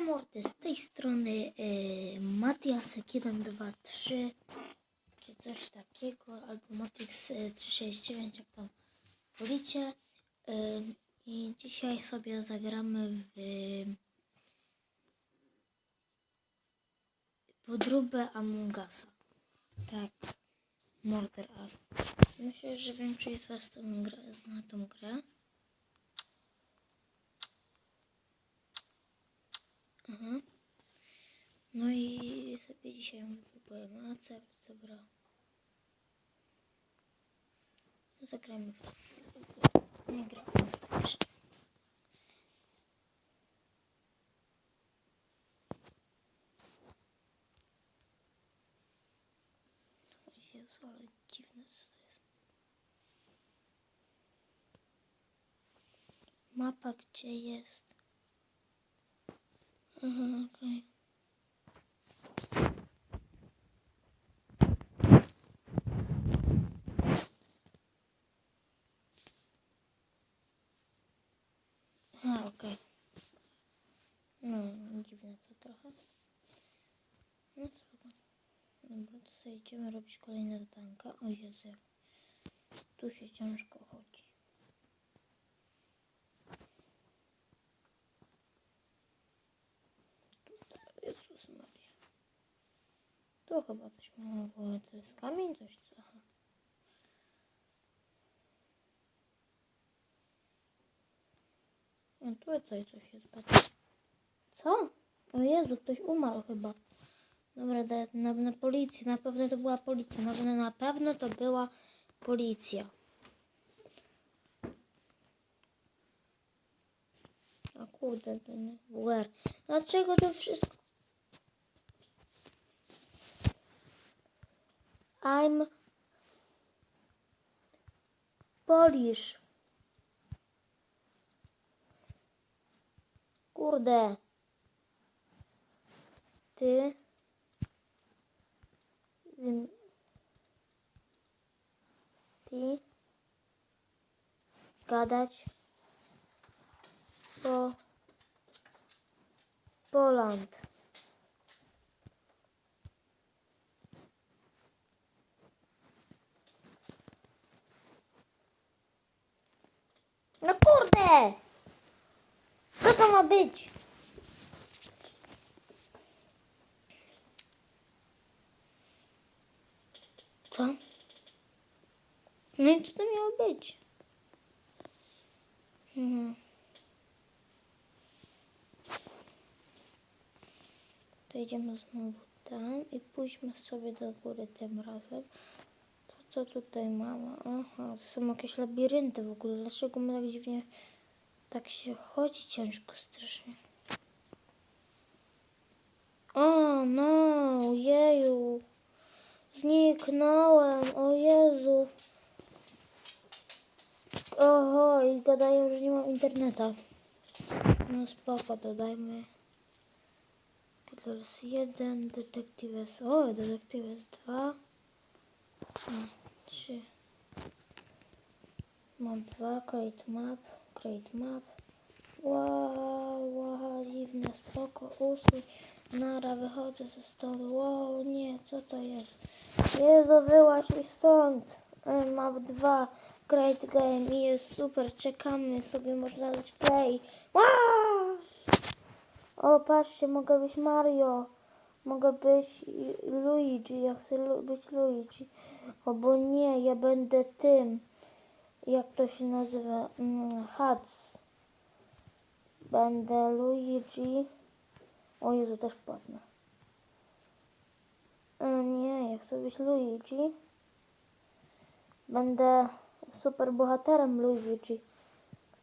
mordy, z tej strony y, Matiasek 123 czy coś takiego, albo Matrix y, 369, jak tam wolicie. Y, I dzisiaj sobie zagramy w podróbę Among Usa. Tak, Murder Us. Myślę, że większość z Was tą grę, zna tą grę. Aha. No i sobie dzisiaj wypróbujemy accept, dobra. Zagrajmy w to. Nie gramy w to jeszcze. O Jezu, ale dziwne co to jest. Mapa gdzie jest? Aha, okej. A, okej. No, dziwne to trochę. No spoko. Dobra, to sobie idziemy robić kolejne zadanka. O Jezu, tu się ciężko chodzi. Chyba coś mamy, bo to jest kamień, coś co? Aha. No tutaj coś jest. Co? O Jezu, ktoś umarł chyba. Dobra, da- na, na policję. Na pewno to była policja. Na, pewno- na pewno to była policja. O kurde, ten WR. Dlaczego to wszystko... I'm Polish. Kurde. Ty. Ty. Gadać. Po. Poland. No Co to ma być? Co? No i co to miało być? Mhm. To idziemy znowu tam i pójdźmy sobie do góry tym razem. To co tutaj mamy? Aha, to są jakieś labirynty w ogóle. Dlaczego my tak dziwnie tak się chodzi ciężko strasznie? O, no, jeju. Zniknąłem, o Jezu. Oho, i gadają, że nie mam interneta. No spoko, dodajmy. Killers 1, Detectives, o, Detectives 2. Hmm, 3. Mam dwa, create map, create map. Wow, wow, dziwne, spoko, usuń. Nara, wychodzę ze stołu. Wow, nie, co to jest? Jezu, wyłaź mi stąd. Map 2, great game i jest super, czekamy sobie, można dać play. Wow! O, patrzcie, mogę być Mario. Mogę być Luigi, ja chcę być Luigi. O, bo nie, ja będę tym. Jak to się nazywa? Mm, Hats. Będę Luigi. O Jezu, też padnę. E, nie, ja chcę być Luigi. Będę super bohaterem Luigi.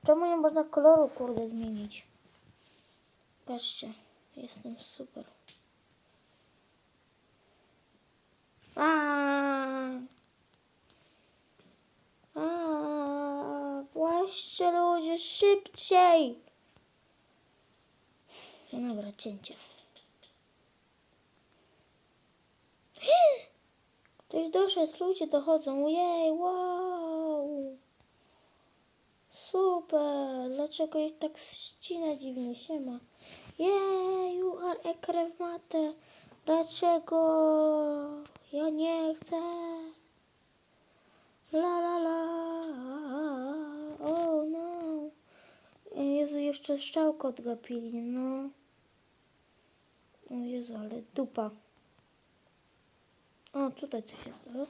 Czemu nie można koloru, kurde, zmienić? Patrzcie, jestem super. A, właśnie ludzie, szybciej! No dobra, cięcie. Ktoś doszedł, ludzie dochodzą. Jej, wow! Super! Dlaczego ich tak ścina dziwnie? Siema. Yeah, you are a. Dlaczego? Ja nie chcę. La la la. Oh no. Jezu, jeszcze strzałkę odgapili, no. O Jezu, ale dupa. O, tutaj coś jest, ale...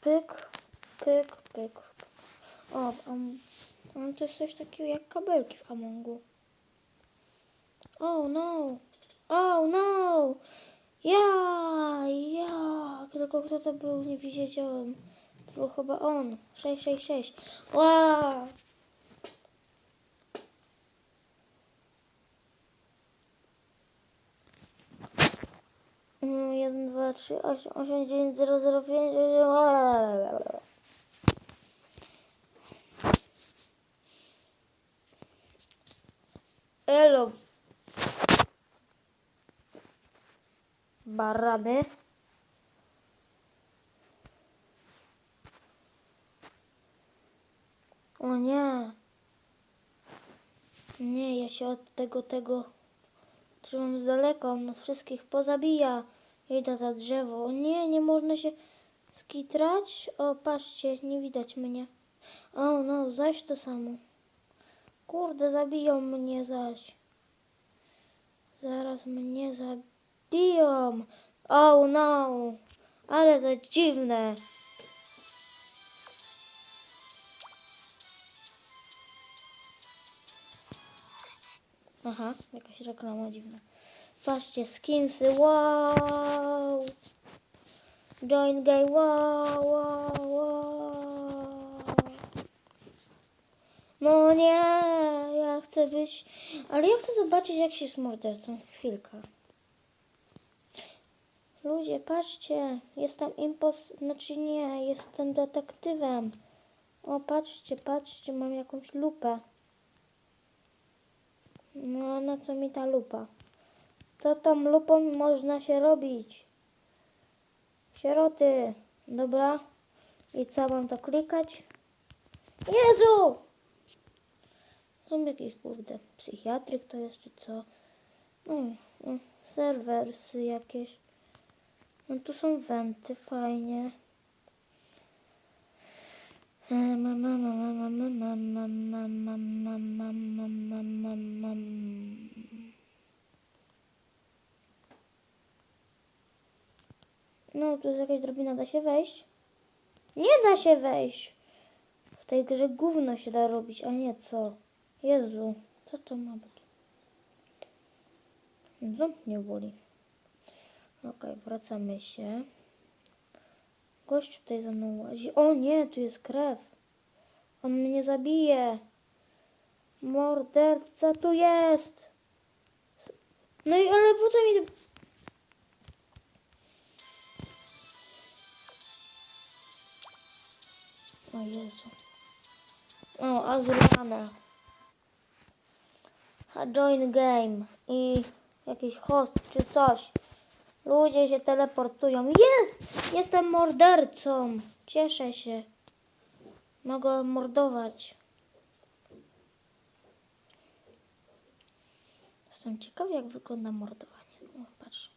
Pyk, pyk, pyk. O, um, um, to jest coś takiego jak kabelki w Amongu. Oh no! Oh no! Ja! Ja! Tylko kto to był, nie wiedziałem. Był chyba on. 666. Wow! Mm, jeden, dwa, trzy, osiem, osiem, zero, zero, pięć, Elo. Barany. Ja się od tego, tego trzymam z daleka. On nas wszystkich pozabija. Idę za drzewo. O nie, nie można się skitrać. O, patrzcie, nie widać mnie. O, no, zaś to samo. Kurde, zabiją mnie zaś. Zaraz mnie zabiją. Oh no. Ale to dziwne. Aha, jakaś reklama dziwna. Patrzcie, skinsy, wow! Join game, wow, wow, wow! No nie, ja chcę być... Ale ja chcę zobaczyć, jak się z mordercą. Chwilkę. Ludzie, patrzcie, jestem impos... Znaczy nie, jestem detektywem. O, patrzcie, patrzcie, mam jakąś lupę. No, na co mi ta lupa? Co tą lupą można się robić? Sieroty. Dobra. I co, mam to klikać? Jezu! Są jakieś, kurde, psychiatryk to jest, czy co? No, no, serwersy jakieś. No tu są wenty, fajnie. No, tu jest jakaś drabina, da się wejść? Nie da się wejść! W tej grze gówno się da robić, a nie co? Jezu, co to ma być? Ząb nie boli. Okej, wracamy się. Gość tutaj za mną łazi. O nie, tu jest krew. On mnie zabije. Morderca tu jest. No i ale po co mi... O Jezu. O, Azuriana. A join game. I jakiś host czy coś. Ludzie się teleportują. Jest! Jestem mordercą. Cieszę się. Mogę mordować. Jestem ciekawy, jak wygląda mordowanie. O, patrz.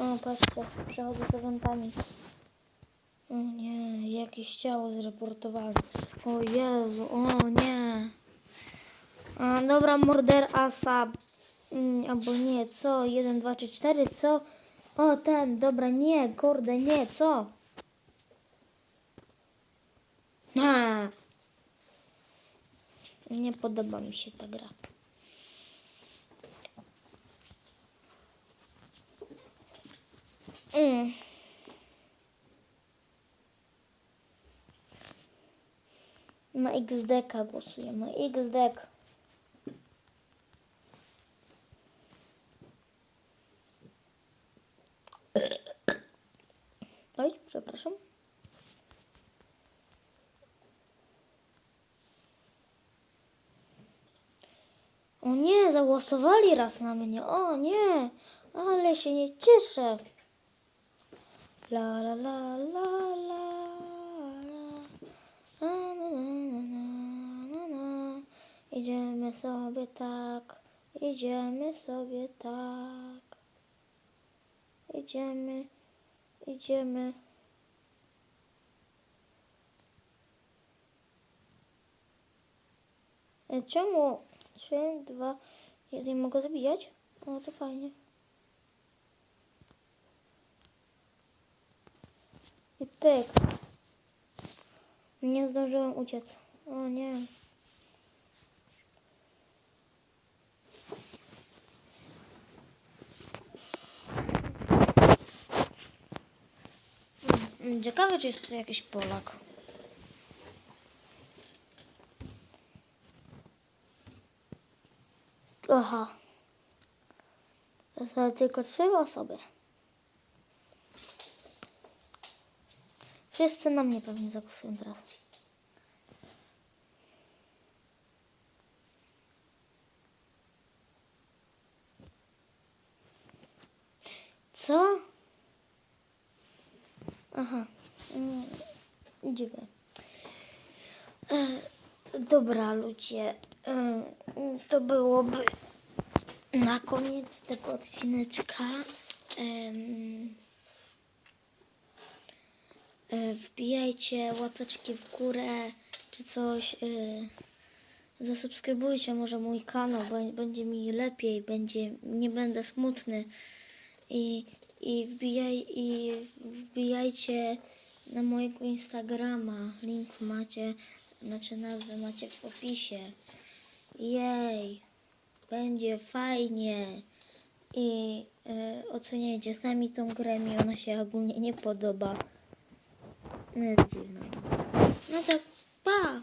O, patrzcie, przechodzę wentami. O nie, jakieś ciało zreportowali. O Jezu, o nie. A, dobra, morder asa. Mm, albo nie, co? 1, 2, 3, 4, co? O, ten, dobra, nie, kurde, nie, co? Ha. Nie podoba mi się ta gra. Mm. Na XDK głosujemy. XDK. Oj, przepraszam. O nie, zagłosowali raz na mnie. O nie, ale się nie cieszę. La la la la la. Na, na, na, na, na, na. Idziemy sobie tak, idziemy sobie tak. Idziemy, idziemy. E, Czemu? Trzy, dwa, jeden mogę zabijać? O, to fajnie. I pyk. Nie zdążyłem uciec. O nie. Ciekawe, czy jest tutaj jakiś Polak. Aha. To tylko trzy osoby. Wszyscy na mnie pewnie zagłosują teraz. Co? Aha. Mm, Dziwne. E, dobra, ludzie. E, to byłoby na koniec tego odcineczka. E, wbijajcie łapeczki w górę czy coś. E, zasubskrybujcie może mój kanał, bo będzie mi lepiej, będzie, nie będę smutny. I, i, wbijaj, i wbijajcie na mojego Instagrama. Link macie, znaczy nazwę macie w opisie. Jej, będzie fajnie. I e, oceniajcie sami tą grę, mi ona się ogólnie nie podoba. No. No to pa!